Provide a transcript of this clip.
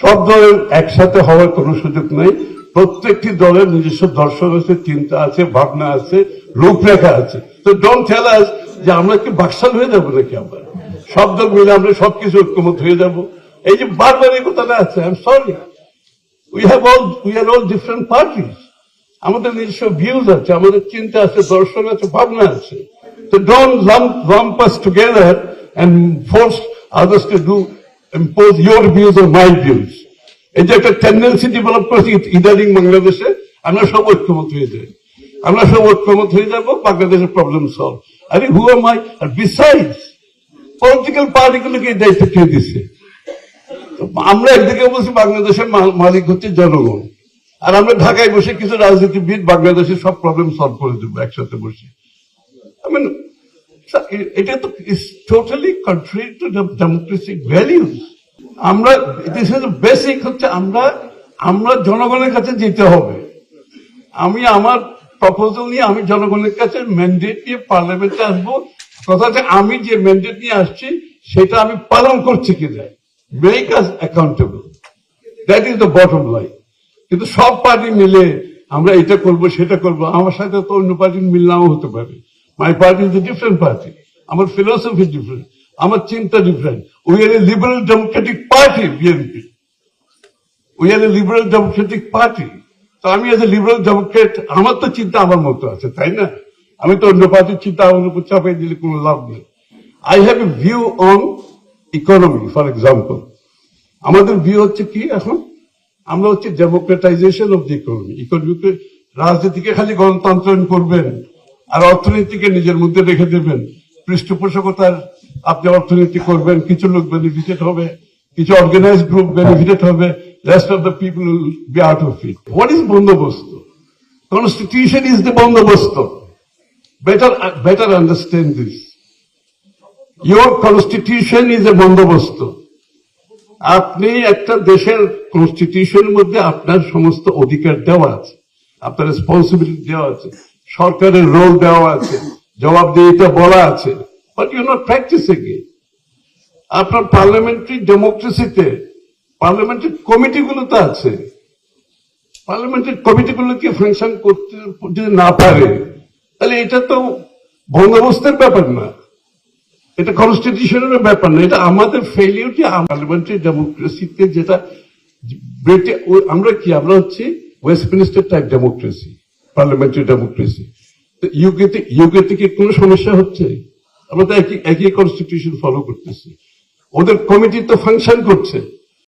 সব দলের একসাথে হওয়ার কোনো সুযোগ নেই। প্রত্যেকটি দলের নিজস্ব দর্শন আছে, চিন্তা আছে, ভাবনা আছে, রূপরেখা আছে। তো ডোন্ট টেল আস যে আমরা কি বাকশাল হয়ে যাব নাকি আমরা? সব দল মিলে আমরা সবকিছু ঐক্যমত হয়ে যাব। এই যে বারবার এই কথাটা আছে I am sorry we have all we are all different parties আমাদের নিজস্ব ভিউজ আছে, আমাদের চিন্তা আছে, দর্শন আছে, ভাবনা আছে। তো don't lump lump us together and force others to do impose your views or my views. এই যে একটা টেন্ডেন্সি ডেভেলপ করেছে ইদানিং বাংলাদেশে, আমরা সব ঐক্যমত হয়ে যাই। আমরা সব ঐক্যমত হয়ে যাব বাংলাদেশের প্রবলেম সলভ আরে who am I are besides political পার্টিগুলোকে এই দায়িত্ব কে তো আমরা একদিকে বলছি বাংলাদেশের মালিক হচ্ছে জনগণ। আর আমরা ঢাকায় বসে কিছু রাজনীতিবিদ বাংলাদেশের সব প্রবলেম সলভ করে দেবো একসাথে বসে। এ- আমরা দিস ইজ বেসিক হচ্ছে আমরা আমরা জনগণের কাছে যেতে হবে। আমি আমার প্রপোজাল নিয়ে, আমি জনগণের কাছে ম্যান্ডেট নিয়ে পার্লামেন্টে কথা হচ্ছে, আমি যে ম্যান্ডেট নিয়ে আসছি, সেটা আমি পালন করছি কিনা make us accountable that is the bottom line কিন্তু সব পার্টি মিলে আমরা এটা করব, সেটা করব। আমার সাথে তো অন্য মিল নাও হতে পারে। My party is a different party আমার ফিলোসফি ডিফারেন্ট আমার চিন্তা different we are a liberal democratic party BNP we are a liberal democratic party তো আমি এজ এ লিবারেল ডেমোক্রেট আমার তো চিন্তা আমার মতো আছে, তাই না? আমি তো অন্য পার্টির চিন্তা আমার উপর চাপাই দিলে কোনো লাভ নেই। I have a view on economy for example আমাদের ভিউ হচ্ছে কি এখন? আমরা হচ্ছে ডেমোক্রেটাইজেশন অফ দি ইকোনমি ইকোনমিকে রাজনীতিকে খালি গণতন্ত্রায়ন করবেন। আর অর্থনীতিকে নিজের মধ্যে রেখে দেবেন। পৃষ্ঠপোষকতার আপনি অর্থনীতি করবেন, কিছু লোক বেনিফিটেড হবে, কিছু অর্গানাইজ গ্রুপ বেনিফিটেড হবে rest of the people be out of it what is বন্দোবস্ত? কনস্টিটিউশন ইজ দ্য বন্দোবস্ত। Better better understand this your constitution is a বন্দোবস্ত। আপনি একটা দেশের কনস্টিটিউশনের মধ্যে আপনার সমস্ত অধিকার দেওয়া আছে, আপনার রেসপন্সিবিলিটি দেওয়া আছে। সরকারের রোল দেওয়া আছে, জবাবদিহিতা বলা আছে but you not practising it আপনার পার্লামেন্টারি ডেমোক্রেসিতে পার্লামেন্টারি কমিটিগুলোতে আছে। পার্লামেন্টারি কমিটিগুলো কি ফাংশন করতে, যদি না পারে, তাহলে এটা তো বন্দোবস্তের ব্যাপার না। এটা কনস্টিটিউশনের ব্যাপার না। এটা আমাদের ফেলিউরটি পার্লামেন্টারি ডেমোক্রেসিতে যেটা আমরা কি, আমরা হচ্ছে Westminster type democracy parliamentary democracy ইউকেতে ইউকেতে কি কোনো সমস্যা হচ্ছে? আমরা তো একই একই কনস্টিটিউশন ফলো করতেছি। ওদের কমিটি তো ফাংশন করছে।